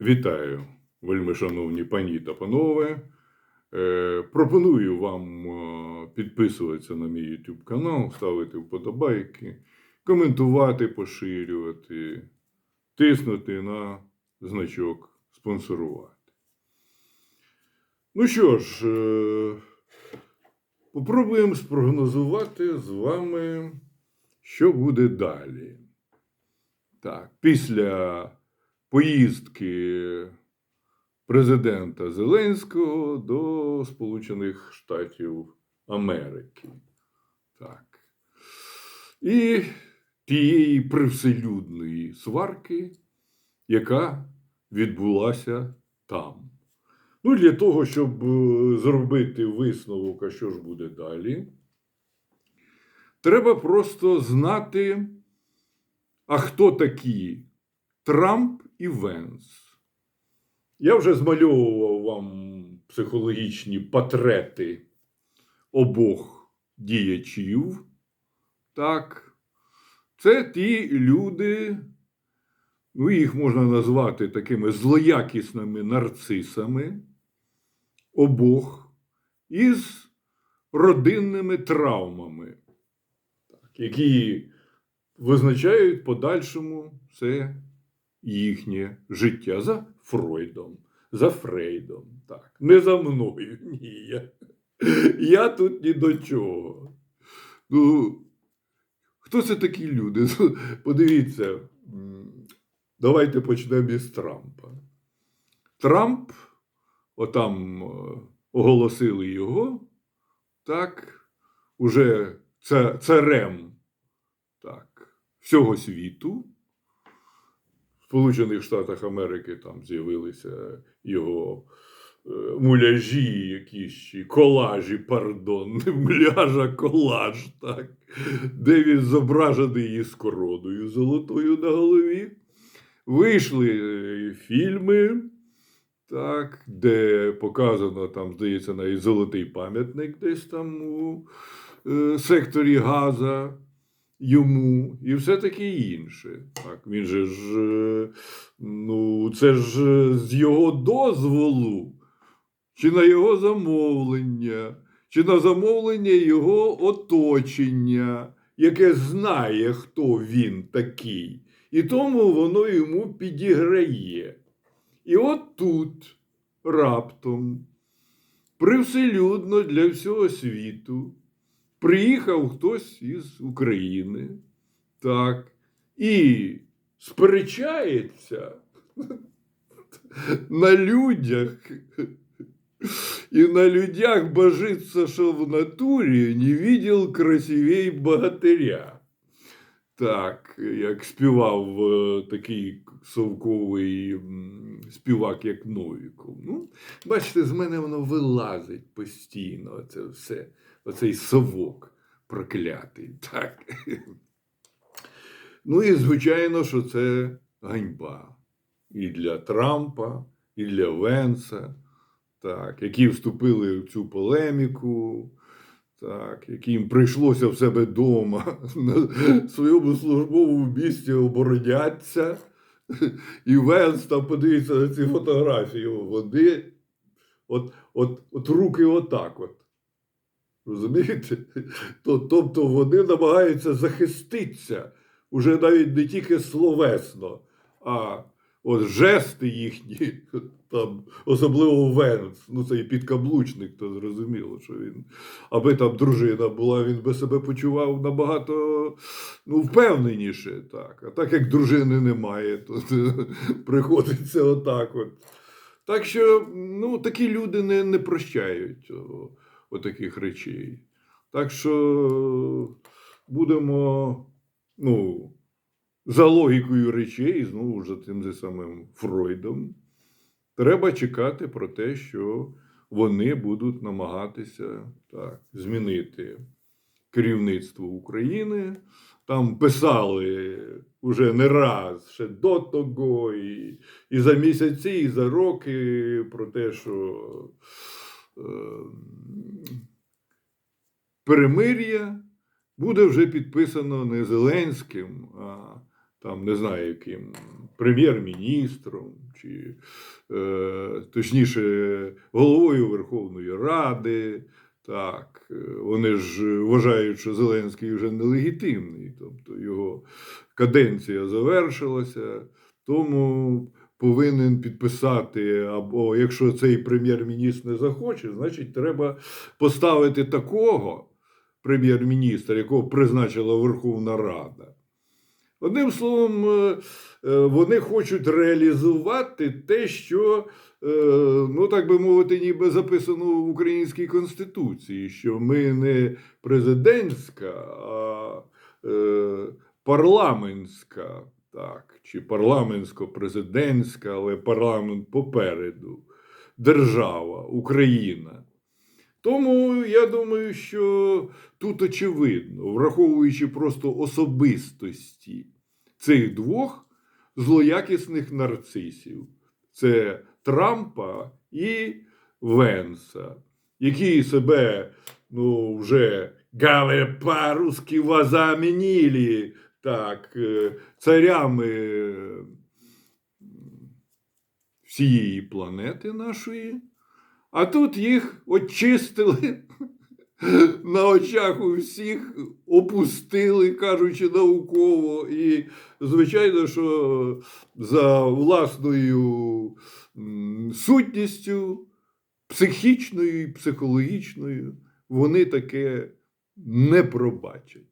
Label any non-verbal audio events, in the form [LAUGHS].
Вітаю, вельми шановні пані та панове. Е, пропоную вам е, підписуватися на мій YouTube канал, ставити вподобайки, коментувати, поширювати, тиснути на значок спонсорувати. Ну що ж, е, попробуємо спрогнозувати з вами, що буде далі. Так, після поїздки президента Зеленського до Сполучених Штатів Америки. Так. І тієї привселюдної сварки, яка відбулася там. Ну, для того, щоб е, зробити висновок, а що ж буде далі, треба просто знати, а хто такі Трамп і. Я вже змальовував вам психологічні портрети обох діячів. Так, це ті люди, ну, їх можна назвати такими злоякісними нарцисами обох із родинними травмами, які визначають подальшому це їхнє життя за Фройдом, за Фрейдом. Так. Не за мною. [LAUGHS] Ні. Я, я тут ні до чого. Ну, хто це такі люди? [LAUGHS] Подивіться, давайте почнемо із Трампа. Трамп, отам е, оголосили його, так, уже царем так, всього світу. Сполучених Штатах Америки там з'явилися його е, муляжі, якісь колажі, пардон, [LAUGHS] не муляж, а колаж, так, де він зображений із короною золотою на голові. Вийшли е, фільми, так, де показано, там, здається, навіть золотий пам'ятник десь там у е, секторі Газа йому і все таке інше. Так, він же ж, е, ну, це ж е, з його дозволу, чи на його замовлення, чи на замовлення його оточення, яке знає, хто він такий. І тому воно йому підіграє. І от тут раптом, привселюдно для всього світу, приїхав хтось із України, так, і сперечається [LAUGHS] на людях. І на людях божиться, що в натурі не видел красивей богатиря. Так, як співав е, такий совковий співак, як Новіков. Ну, бачите, з мене воно вилазить постійно, це все, оцей совок проклятий. [LAUGHS] Так. Ну і звичайно, що це ганьба і для Трампа, і для Венса, так, які вступили в цю полеміку, так, яким прийшлося в себе вдома на своєму службовому місці обороняться. І Венс там подивіться на ці фотографії. Вони от, от, от руки отак. от. Розумієте? Тобто вони намагаються захиститися уже навіть не тільки словесно, а от жести їхні, [LAUGHS] там, особливо Венс, ну цей підкаблучник, то зрозуміло, що він, аби там дружина була, він би себе почував набагато ну, впевненіше. Так. А так як дружини немає, то [LAUGHS] приходиться отак. От. Так що ну, такі люди не, не прощають отаких речей. Так що будемо ну, за логікою речей, знову ж за тим же самим Фройдом, треба чекати про те, що вони будуть намагатися так, змінити керівництво України. Там писали уже не раз, ще до того, і, і за місяці, і за роки про те, що е, перемир'я буде вже підписано не Зеленським, а там не знаю, яким прем'єр-міністром, чи е, точніше, головою Верховної Ради. Так, е, вони ж вважають, що Зеленський вже нелегітимний, тобто його каденція завершилася, тому повинен підписати, або якщо цей прем'єр-міністр не захоче, значить треба поставити такого прем'єр-міністра, якого призначила Верховна Рада. Одним словом, е, е, вони хочуть реалізувати те, що, е, ну так би мовити, ніби записано в українській конституції, що ми не президентська, а парламентська, так, чи парламентсько-президентська, але парламент попереду, держава, Україна. Тому я думаю, що тут очевидно, враховуючи просто особистості цих двох злоякісних нарцисів, це Трампа і Венса, які себе ну, вже гаве по-русски так, е, царями е, всієї планети нашої. А тут їх очистили [LAUGHS] на очах у всіх, опустили, кажучи науково. І, звичайно, що за власною сутністю, психічною і психологічною, вони таке не пробачать.